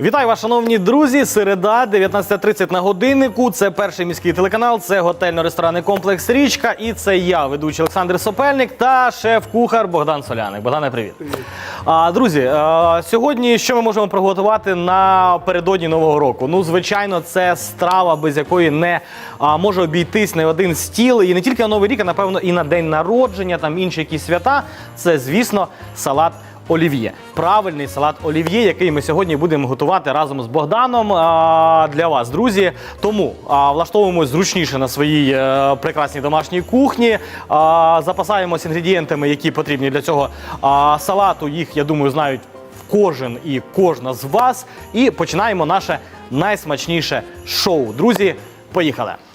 Вітаю вас, шановні друзі. Середа, 19.30 на годиннику. Це перший міський телеканал, це готельно-ресторанний комплекс Річка. І це я, ведучий Олександр Сопельник та шеф-кухар Богдан Соляник. Богдане, привіт. А, друзі, а, сьогодні що ми можемо приготувати напередодні нового року? Ну, звичайно, це страва, без якої не а, може обійтись не один стіл. І не тільки на новий рік, а напевно і на день народження, там інші якісь свята. Це, звісно, салат олів'є. Правильний салат олів'є, який ми сьогодні будемо готувати разом з Богданом для вас, друзі. Тому а, влаштовуємось зручніше на своїй е, прекрасній домашній кухні. А, запасаємось інгредієнтами, які потрібні для цього салату. Їх, я думаю, знають кожен і кожна з вас. І починаємо наше найсмачніше шоу. Друзі, поїхали!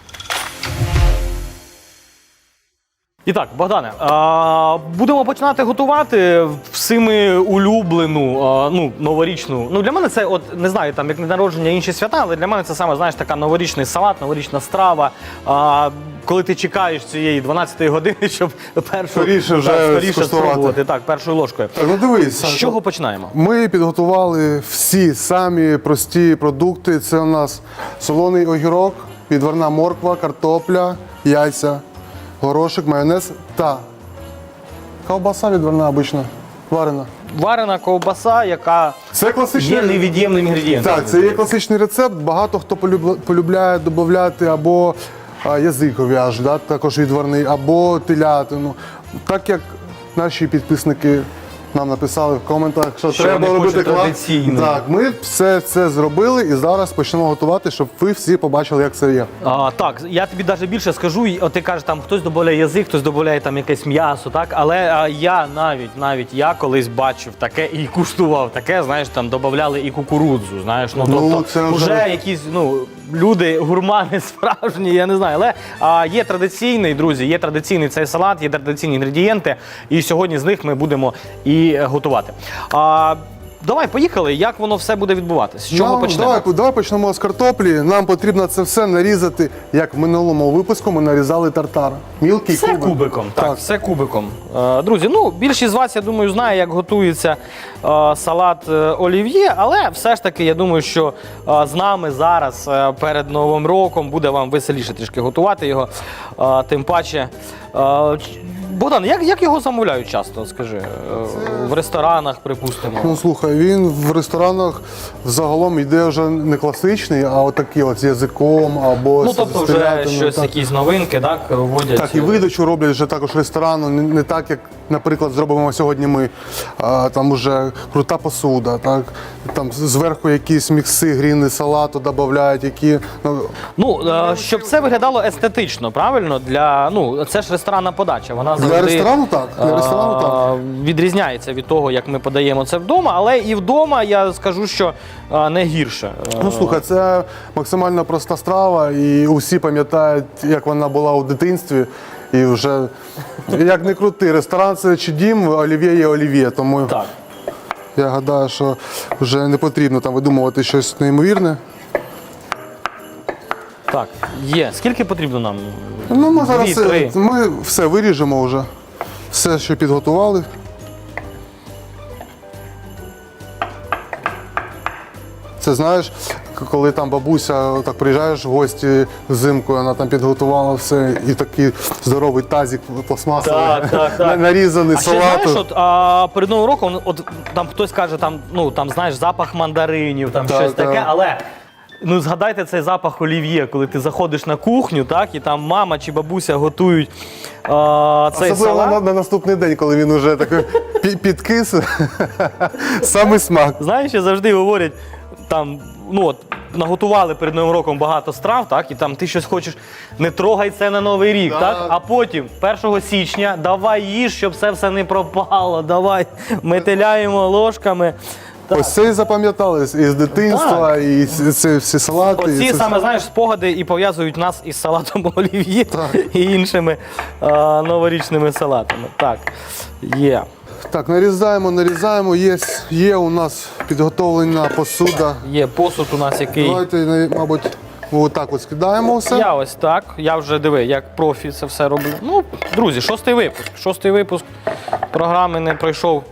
І так, Богдане, а, будемо починати готувати всіми улюблену, а, ну, новорічну. Ну, для мене це, от не знаю, там як не народження, інші свята, але для мене це саме, знаєш, така новорічний салат, новорічна страва. А, коли ти чекаєш цієї 12-ї години, щоб першу Скоріше вже так, скоріше скуштувати. спробувати. Так, першою ложкою. Так, ну дивись, З чого починаємо? ми підготували всі самі прості продукти. Це у нас солоний огірок, відварна морква, картопля, яйця, горошик, майонез та ковбаса відварна обична, варена. Варена ковбаса, яка Це класичний є невід'ємним інгредієнтом. Так, це є класичний рецепт. Багато хто полюб- полюбляє додати або язикові язик ов'яж, да, також відварний, або телятину. Так як наші підписники нам написали в коментах, що, Що треба робити клас. Так, ми все це зробили і зараз почнемо готувати, щоб ви всі побачили, як це є. А, так, я тобі навіть більше скажу, ти кажеш, там хтось додає язик, хтось додає там якесь м'ясо, так? Але а, я навіть навіть я колись бачив таке і куштував таке, знаєш, там додавали і кукурудзу, знаєш, ну, Ну, тобто це вже якісь ну, люди, гурмани справжні, я не знаю. Але а, є традиційний, друзі, є традиційний цей салат, є традиційні інгредієнти, і сьогодні з них ми будемо і готувати. А, давай, поїхали. Як воно все буде відбуватися? З чого Нам- почнемо? Давай, давай почнемо з картоплі. Нам потрібно це все нарізати, як в минулому випуску ми нарізали тартар. Мілкий Все кубик. кубиком. Так, Так. все кубиком. Е, друзі, ну більшість з вас, я думаю, знає, як готується е, салат е, олів'є, але все ж таки, я думаю, що е, з нами зараз е, перед Новим роком буде вам веселіше трішки готувати його. Е, тим паче. е, ч- Богдан, як, як його замовляють часто, скажи? Е, В ресторанах, припустимо. Ну слухай, він в ресторанах взагалом йде вже не класичний, а отакий от з язиком або Ну, з- тобто вже щось, так. якісь новинки, так, вводять. Так, і видачу роблять вже також ресторану, не, не так, як, наприклад, зробимо сьогодні ми. А, там уже крута посуда, так, там зверху якісь мікси, гріни салату додають, які. Ну, Ну, е, щоб це виглядало естетично, правильно? Для, ну, це ж ресторанна подача. Вона Для ресторану так, для е, ресторану так. Відрізняється від того, як ми подаємо це вдома, але і вдома я скажу, що е, не гірше. Ну слухай, це максимально проста страва, і усі пам'ятають, як вона була у дитинстві. І вже як не крути, ресторан це чи дім, олів'є є олів'є. Тому Так. я гадаю, що вже не потрібно там видумувати щось неймовірне. Так, є. Скільки потрібно нам? Ну, ми зараз Дві, три. ми все виріжемо вже. Все, що підготували. Це знаєш, коли там бабуся так приїжджаєш в гості взимку, вона там підготувала все, і такий здоровий тазик пластмасовий, Так, так, так. нарізаний А ще салату. знаєш, от, а, перед Новим роком, от там хтось каже, там, ну там знаєш, запах мандаринів, там Так, щось таке, але. Ну, згадайте цей запах олів'є, коли ти заходиш на кухню, так, і там мама чи бабуся готують а, цей Особливо салат. на, на наступний день, коли він уже такий пі- підкис, самий смак. Знаєш, ще завжди говорять, там, ну от, наготували перед Новим роком багато страв, так, і там ти щось хочеш, не трогай це на Новий рік, Так. так? А потім, 1 січня, давай їж, щоб це все не пропало, давай метеляємо ложками. Так. Ось це і запам'ятали із дитинства, і ці- ці всі салати. і Оці це- саме знаєш спогади і пов'язують нас із салатом олів'є і іншими е, новорічними салатами. Так, є. Так, нарізаємо, нарізаємо. Є, є у нас підготовлена посуда. Є посуд у нас який. Давайте, мабуть, отак от скидаємо все. Я ось так. Я вже диви, як профі це все роблю. Ну, друзі, шостий випуск. Шостий випуск програми не пройшов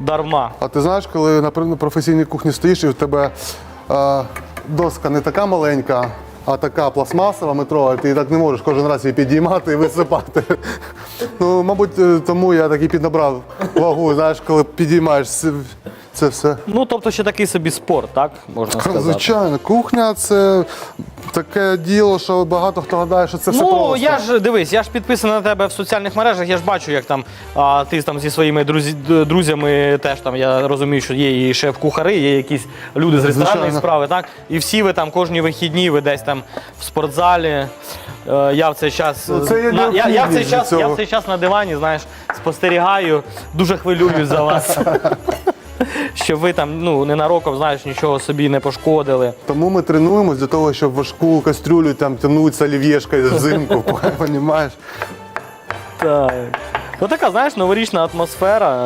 дарма. А ти знаєш, коли на професійній кухні стоїш і в тебе е, доска не така маленька, а така пластмасова метрова, ти так не можеш кожен раз її підіймати і висипати. Ну, мабуть, е, тому я так і піднабрав вагу, знаєш, коли підіймаєш це- все. Ну, тобто ще такий собі спорт, так? Можна сказати. Звичайно, кухня це таке діло, що багато хто гадає, що це все Ну, просто. я ж дивись, я ж підписаний на тебе в соціальних мережах, я ж бачу, як там а, ти там зі своїми друзі, друзями теж там, я розумію, що є і шеф-кухари, є якісь люди з ресторанної Звичайно. справи, так? І всі ви там кожні вихідні, ви десь там в спортзалі. Е, Я в цей час Ну, це є на, я, я, в цей необхідність час для я цього. в цей час на дивані, знаєш, спостерігаю, дуже хвилююсь за вас. Щоб ви там ну, ненароком, знаєш, нічого собі не пошкодили. Тому ми тренуємось для того, щоб важку кастрюлю там тягнути з олів'єшкою взимку, розумієш? Так. Ну така, знаєш, новорічна атмосфера.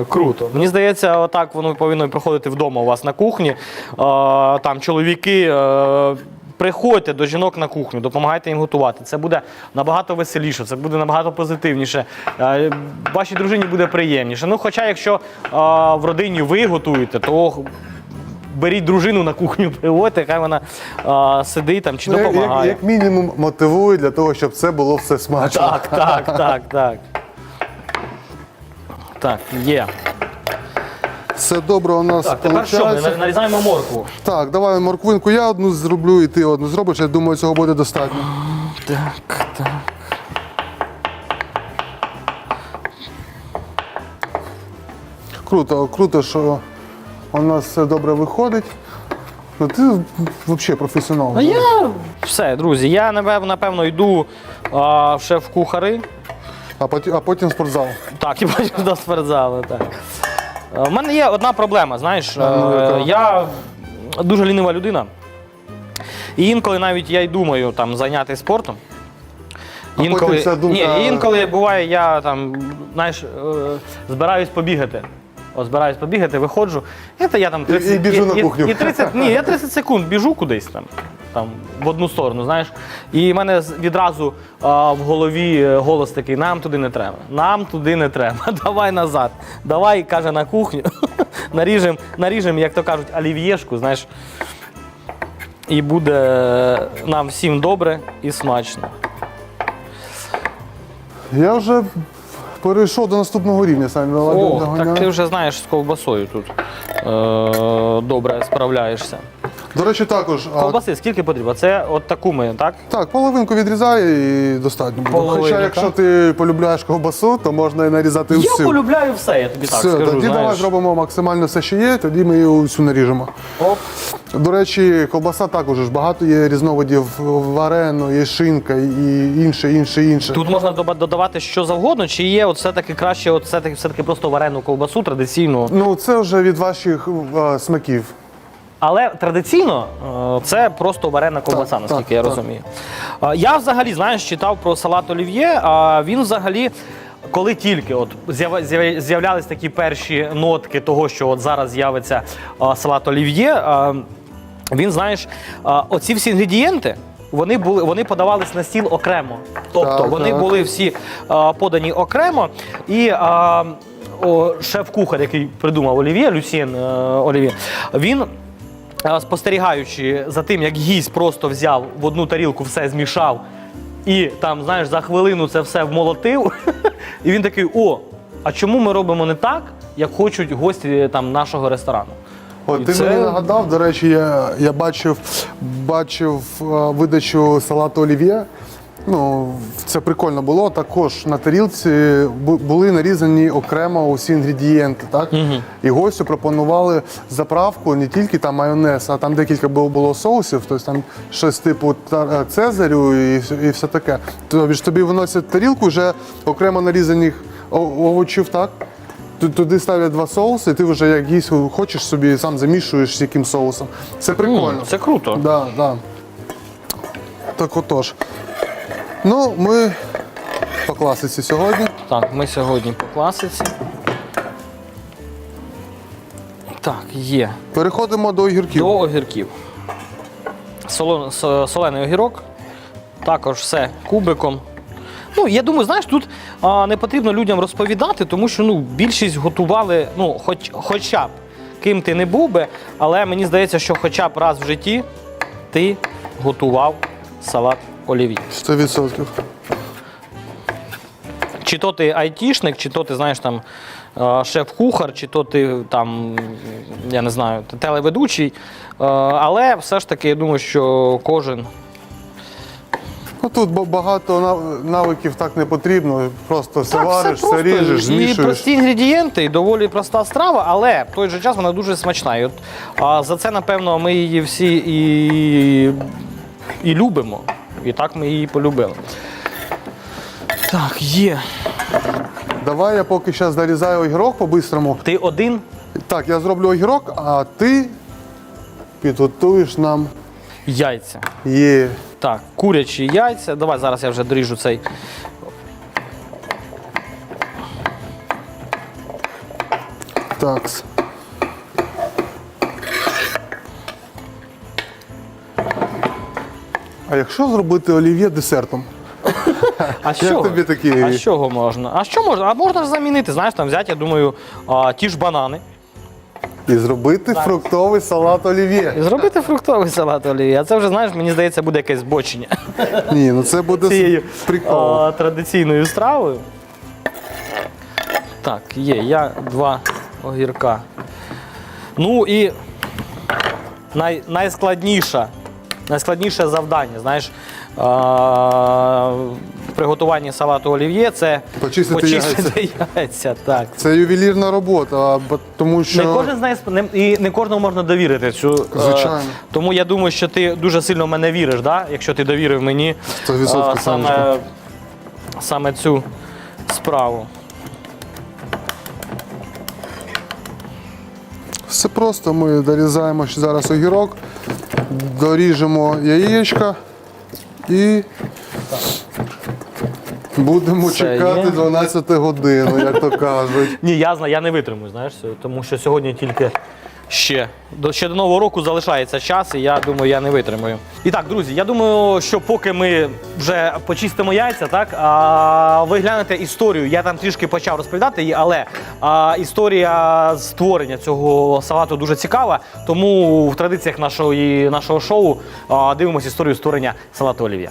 е, Круто. Мені здається, отак воно повинно проходити вдома у вас на кухні. Е, Там чоловіки. е, Приходьте до жінок на кухню, допомагайте їм готувати. Це буде набагато веселіше, це буде набагато позитивніше. Е, Вашій дружині буде приємніше. Ну, хоча, якщо е, в родині ви готуєте, то беріть дружину на кухню, приводьте, хай вона е, сидить там чи Ну, як, допомагає. як, як мінімум мотивує для того, щоб це було все смачно. Так, так, так, так. Так, є. Все добре у нас Так, тепер що, ми получається. нарізаємо моркву. Так, давай морквинку я одну зроблю, і ти одну зробиш. Я думаю, цього буде достатньо. Так, так. Круто, круто, що у нас все добре виходить. Ну ти взагалі професіонал. А я все, друзі, я напевно, напевно йду а, в шеф-кухари. А потім, а потім спортзал. Так, і потім до спортзалу. Так. У мене є одна проблема, знаєш, ну, е, я дуже лінива людина. І інколи навіть я й думаю там зайнятися спортом. А потім ця думка- Ні, інколи буває, я там, знаєш, е, збираюсь побігати. От збираюсь побігати, виходжу. І, я там 30, і біжу на кухню. І, 30, ні, я 30 секунд біжу кудись там, там в одну сторону, знаєш. І в мене відразу а, в голові е, голос такий: нам туди не треба. Нам туди не треба. Давай назад. Давай, каже, на кухню. наріжем, наріжем, як то кажуть, олів'єшку, знаєш. І буде нам всім добре і смачно. Я вже перейшов до наступного рівня, самі О, так ти вже знаєш з ковбасою тут е, добре справляєшся. До речі, також. а, Ковбаси скільки потрібно? Це от таку ми, так? Так, половинку відрізає і достатньо буде. Половину, Хоча, якщо ти полюбляєш ковбасу, то можна і нарізати Я всю. полюбляю все, я тобі так Все, скажу. тоді давай знаєш. зробимо максимально все, що є, тоді ми її всю наріжемо. Оп. До речі, ковбаса також ж багато є різновидів варену, є шинка і інше, інше, інше. Тут можна доба- додавати що завгодно, чи є от все-таки краще, от все-таки, все-таки просто варену ковбасу традиційну. Ну, це вже від ваших е, смаків. Але традиційно е, це просто варена ковбаса, Так, наскільки так, я так. розумію. Е, Я взагалі, знаєш, читав про салат олів'є, а він взагалі. Коли тільки от з'яв- з'являлись такі перші нотки того, що от зараз з'явиться е, салат олів'є, е, він, знаєш, е, оці всі інгредієнти. Вони були, вони подавались на стіл окремо. Тобто Так, вони так. були всі е, подані окремо. І е, о, шеф-кухар, який придумав Олів'є, Люсьєн е, Олів'є, він спостерігаючи за тим, як гість просто взяв в одну тарілку, все змішав і там, знаєш, за хвилину це все вмолотив. І він такий: о, а чому ми робимо не так, як хочуть гості там нашого ресторану? От І ти це- мені нагадав, до речі, я, я бачив, бачив е, видачу салату олів'є. Ну, це прикольно було. Також на тарілці були нарізані окремо усі інгредієнти. Так? І гостю пропонували заправку не тільки там майонез, а там декілька було, було соусів, тобто там щось типу цезарю і, і все таке. Тобі ж тобі виносять тарілку вже окремо нарізаних овочів, так? Туди ставлять два соуси, і ти вже як їсть хочеш собі сам замішуєш з яким соусом. Це прикольно. Це круто. Да, да. Так отож. Ну, ми по класиці сьогодні. Так, ми сьогодні по класиці. Так, є. Переходимо до огірків. До огірків. Солон, со- солений огірок. Також все кубиком. Ну, я думаю, знаєш, тут а, не потрібно людям розповідати, тому що ну, більшість готували, ну, хоч, хоча б ким ти не був би, але мені здається, що хоча б раз в житті ти готував салат олів'є. 100%. Чи то ти айтішник, чи то ти знаєш там е, шеф-кухар, чи то ти там, я не знаю, телеведучий. Е, Але все ж таки, я думаю, що кожен. Ну тут багато навиків так не потрібно. Просто все Так, вариш, все, просто. ріжеш, І прості інгредієнти, і доволі проста страва, але в той же час вона дуже смачна. І от, а, за це, напевно, ми її всі і, і любимо. І так ми її полюбили. Так, є. Давай я поки зараз нарізаю огірок по-бистрому. Ти один Так, я зроблю огірок, а ти підготуєш нам яйця. є. Так, курячі яйця. Давай зараз я вже доріжу цей. Такс. А якщо зробити олів'є десертом? А що? тобі такі? А з чого можна? А що можна? А можна ж замінити, знаєш, там взяти, я думаю, а, ті ж банани. І зробити фруктовий салат олів'є. І зробити фруктовий салат олів'є. А це вже, знаєш, мені здається, буде якесь збочення Ні, ну це буде цією прикол. а, традиційною стравою. Так, є, я два огірка. Ну і най, найскладніша, найскладніше завдання, знаєш, в приготуванні салату олів'є це Почистити почистити яйця. Так. Це ювелірна робота, тому що Не кожен знає не, і не кожному можна довірити цю. е, Звичайно. тому я думаю, що ти дуже сильно в мене віриш, да? якщо ти довірив мені 100% е, саме, саме цю справу. все просто. Ми дорізаємо ще зараз огірок, доріжемо яєчка і будемо Це чекати є. 12 годину, як то кажуть. Ні, я знаю, я не витримую, знаєш, тому що сьогодні тільки ще до ще до нового року залишається час, і я думаю, я не витримую. І так, друзі, я думаю, що поки ми вже почистимо яйця, так а, ви глянете історію. Я там трішки почав розповідати її, але а, історія створення цього салату дуже цікава. Тому в традиціях нашого, нашого шоу а, дивимося історію створення салату олів'я.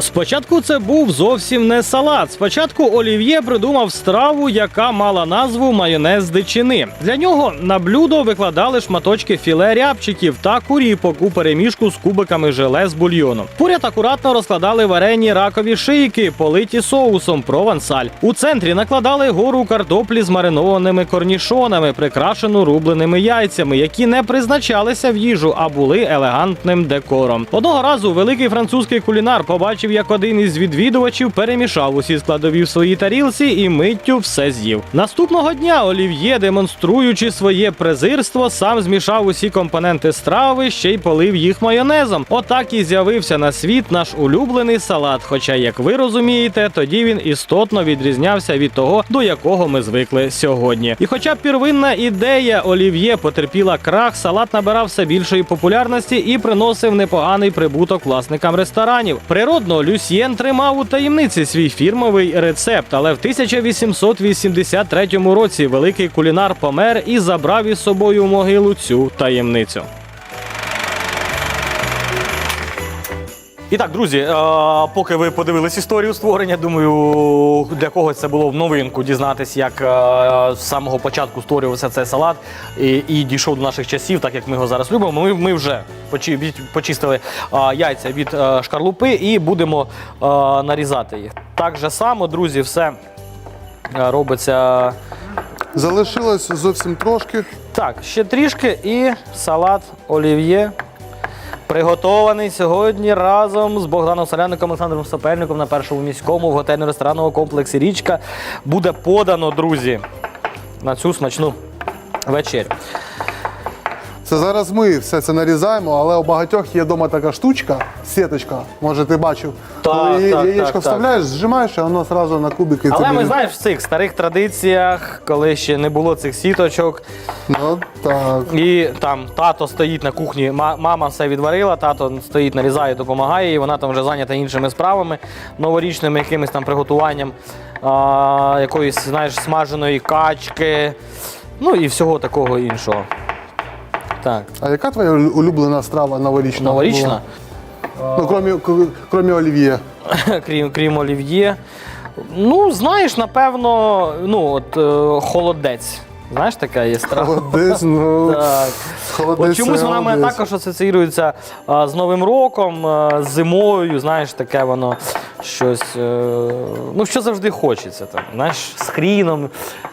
Спочатку це був зовсім не салат. Спочатку Олів'є придумав страву, яка мала назву майонез дичини. Для нього на блюдо викладали шматочки філе рябчиків та куріпок у переміжку з кубиками желе з бульйоном. Поряд акуратно розкладали варені ракові шийки, политі соусом провансаль. У центрі накладали гору картоплі з маринованими корнішонами, прикрашену рубленими яйцями, які не призначалися в їжу, а були елегантним декором. Одного разу великий французький кулінар побачив, як один із відвідувачів перемішав усі складові в своїй тарілці і миттю все з'їв. Наступного дня Олів'є, демонструючи своє презирство, сам змішав усі компоненти страви, ще й полив їх майонезом. Отак і з'явився на світ наш улюблений салат. Хоча, як ви розумієте, тоді він істотно відрізнявся від того, до якого ми звикли сьогодні. І хоча первинна ідея Олів'є потерпіла крах, салат набирав все більшої популярності і приносив непоганий прибуток власникам ресторанів. Природно, Люсьєн тримав у таємниці свій фірмовий рецепт, але в 1883 році великий кулінар помер і забрав із собою в могилу цю таємницю. І так, друзі, е, поки ви подивились історію створення, думаю, для когось це було в новинку дізнатись, як е, з самого початку створювався цей салат і, і дійшов до наших часів, так як ми його зараз любимо. Ми, ми вже почистили е, яйця від шкарлупи і будемо нарізати їх. Так же само, друзі, все робиться Залишилось зовсім трошки. так, ще трішки і салат олів'є. Приготований сьогодні разом з Богданом Соляником, Олександром Сапельником на першому міському в готельно-ресторанному комплексі Річка буде подано, друзі, на цю смачну вечерю. Це зараз ми все це нарізаємо, але у багатьох є вдома така штучка, сіточка, може ти бачив. Так, Коли так, яєчко так, вставляєш, зжимаєш, і воно одразу на кубики. Але тобі- ми знаєш в цих старих традиціях, коли ще не було цих сіточок, Ну так. і там тато стоїть на кухні, ма- мама все відварила, тато стоїть, нарізає, допомагає, і вона там вже зайнята іншими справами, новорічними якимись там приготуванням а, якоїсь, знаєш, смаженої качки, ну і всього такого іншого. Так, А яка твоя улюблена страва новорічна? новорічна. була? Ну, крім, крім олів'є. крім, крім олів'є. Ну, знаєш, напевно, ну, от е, холодець. Знаєш, така є страва. Холодець, ну. Так. Холодець От чомусь вона мене холодець. також асоціюється а, з Новим роком, а, з зимою, знаєш, таке воно щось. е, ну, що завжди хочеться. Там, знаєш, з хріном,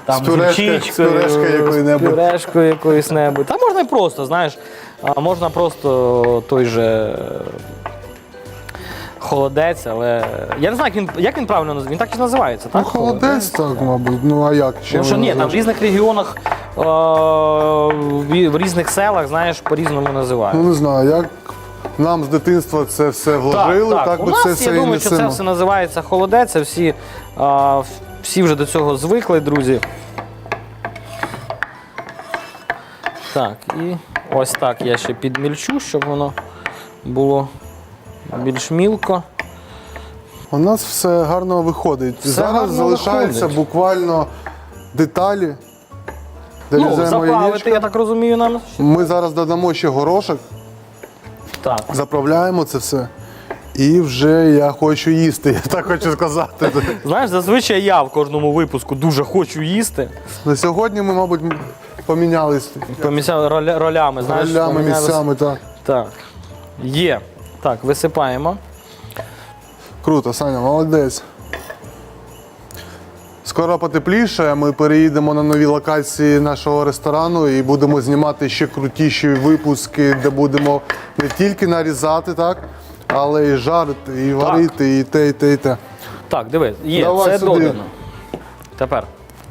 там, З гірчичкою, з пюрешкою якою-небудь. з пюрешкою якоюсь небудь. Та можна і просто, знаєш, а можна просто той же. е, Холодець, але я не знаю, як він, як він правильно називається. Він так і називається, Ну, так? холодець, так, мабуть. Ну а як? Ще Тому що ні, там в різних регіонах, е, в в різних селах, знаєш, по-різному називають. Ну не знаю, як нам з дитинства це все вложили, так, У би нас, це я все і думаю, що це несемо. все називається холодець, а всі, а, всі вже до цього звикли, друзі. Так, і ось так я ще підмільчу, щоб воно було більш мілко. У нас все гарно виходить. Зараз гарно залишаються виходить. буквально деталі. Де Ну, заправити, я так розумію, нам. Ми зараз додамо ще горошок, Так. заправляємо це все. І вже я хочу їсти, я так хочу сказати. Знаєш, зазвичай я в кожному випуску дуже хочу їсти. На сьогодні ми, мабуть, помінялись Поміняли роля- ролями, знаєш. ролями, помінялись. місцями. Так. Так. Є. Так, висипаємо. Круто, Саня, молодець. Скоро потепліше, ми переїдемо на нові локації нашого ресторану і будемо знімати ще крутіші випуски, де будемо не тільки нарізати, так, але і жарити, і варити, і те, і те, і те. Так, диви, є, Давай це сюди. додано. Тепер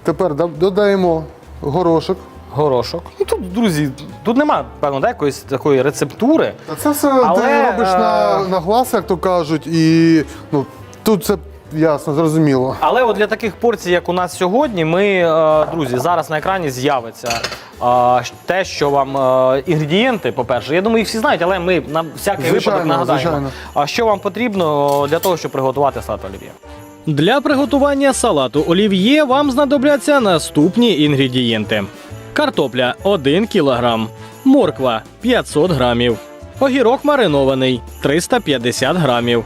Тепер да- додаємо горошок. Горошок. Ну тут, друзі, тут немає, певно, да, якоїсь такої рецептури. Та це все Але, ти робиш на, е, на глаз, як то кажуть, і ну, тут це ясно, зрозуміло. Але от для таких порцій, як у нас сьогодні, ми, е, друзі, зараз на екрані з'явиться е, те, що вам е, інгредієнти, по-перше, я думаю, їх всі знають, але ми на всякий Звичайно, випадок нагадаємо. звичайно. А що вам потрібно для того, щоб приготувати салат олів'є? Для приготування салату олів'є вам знадобляться наступні інгредієнти: картопля 1 кг, морква 500 грамів, огірок маринований 350 грамів,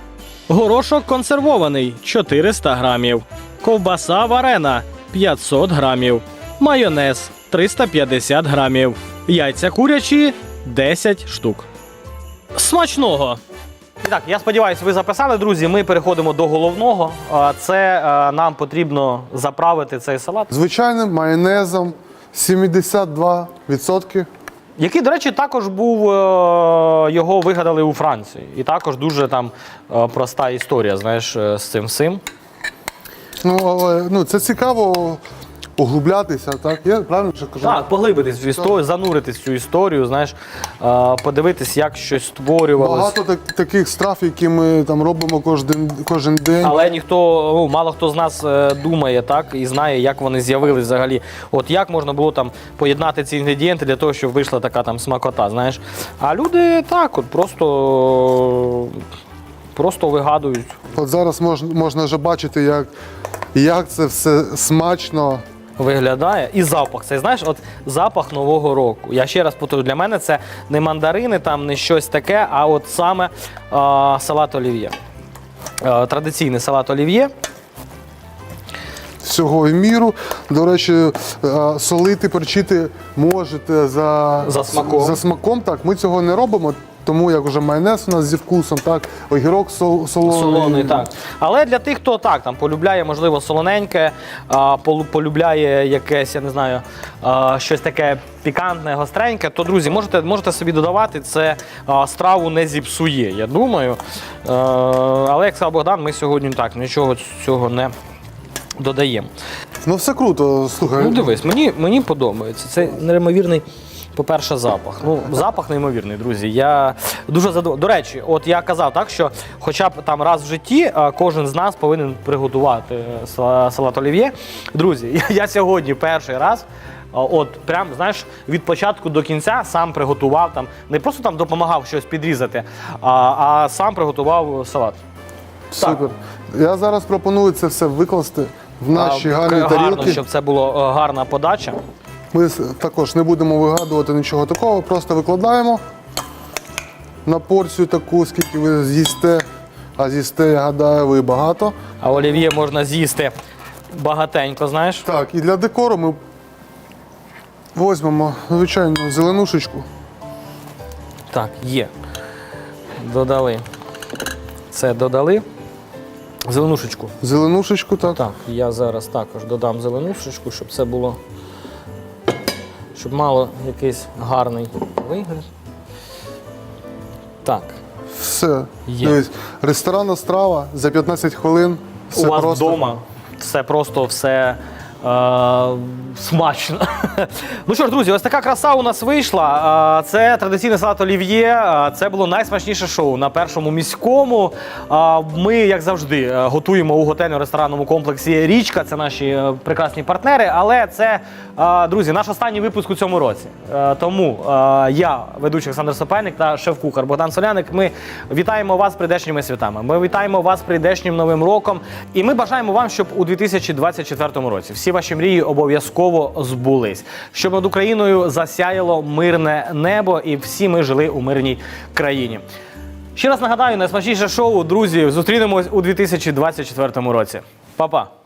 горошок консервований 400 грамів, ковбаса варена 500 грамів, майонез 350 грамів, яйця курячі 10 штук. Смачного! І Так, я сподіваюся, ви записали, друзі. Ми переходимо до головного. Це е, нам потрібно заправити цей салат, Звичайним майонезом 72%. який, до речі, також був е, його вигадали у Франції. І також дуже там е, проста історія, знаєш, е, з цим всім. Ну, але ну, це цікаво углублятися, так? Я правильно що кажу? Так, поглибитись в історію, зануритись в цю історію, знаєш, е, подивитись, як щось створювалось. Багато так, таких страв, які ми там робимо кожен, кожен день. Але ніхто, ну, мало хто з нас е, думає так і знає, як вони з'явились взагалі. От як можна було там поєднати ці інгредієнти для того, щоб вийшла така там смакота, знаєш. А люди так, от просто, просто вигадують. От зараз мож, можна вже бачити, як, як це все смачно. Виглядає і запах. Це знаєш, от запах нового року. Я ще раз повторю, для мене це не мандарини, там не щось таке, а от саме е, салат олів'є. Е, традиційний салат олів'є. Всього в міру. До речі, е, солити, перчити можете за, За смаком. За смаком. Так, ми цього не робимо, тому як вже майонез у нас зі вкусом, так, огірок сол, солоний. Солоний, так. Але для тих, хто так там полюбляє, можливо, солоненьке, а, полюбляє якесь, я не знаю, а, щось таке пікантне, гостреньке, то друзі, можете, можете собі додавати, це а, страву не зіпсує, я думаю. Е, але як сказав Богдан, ми сьогодні так нічого цього не додаємо. Ну все круто, слухай. Ну дивись, мені, мені подобається. Це неймовірний По-перше, запах. Ну, запах неймовірний, друзі. Я дуже задоволений. До речі, от я казав так, що хоча б там раз в житті е, кожен з нас повинен приготувати е, са- салат олів'є. Друзі, я, я сьогодні перший раз. е, От прям знаєш від початку до кінця сам приготував там, не просто там допомагав щось підрізати, а, а сам приготував салат. Супер. Я зараз пропоную це все викласти в наші А, гарні гарно, тарілки. щоб це було е, гарна подача. Ми також не будемо вигадувати нічого такого, просто викладаємо на порцію таку, скільки ви з'їсте. А з'їсте, я гадаю, ви багато. А олів'є можна з'їсти багатенько, знаєш. Так, і для декору ми візьмемо, звичайно, зеленушечку. Так, є. Додали. Це додали. Зеленушечку. Зеленушечку, так. Так, я зараз також додам зеленушечку, щоб це було. Щоб мало якийсь гарний вигляд. Так. Все. Є. Дивись, ресторанна страва за 15 хвилин. Все У вас просто. вдома це просто все е, смачно. ну що ж, друзі, ось така краса у нас вийшла. Е, Це традиційний салат олів'є. Е, Це було найсмачніше шоу на першому міському. Ми, як завжди, готуємо у готельно-ресторанному комплексі Річка. Це наші прекрасні партнери. Але це, друзі, наш останній випуск у цьому році. Тому я, ведучий Олександр Сопельник та шеф-кухар Богдан Соляник. Ми вітаємо вас прийдешніми святами. Ми вітаємо вас прийдешнім новим роком. І ми бажаємо вам, щоб у 2024 році всі ваші мрії обов'язково збулись, щоб над Україною засяяло мирне небо, і всі ми жили у мирній країні. Ще раз нагадаю, найсмачніше шоу, друзі, зустрінемось у 2024 році. Па-па!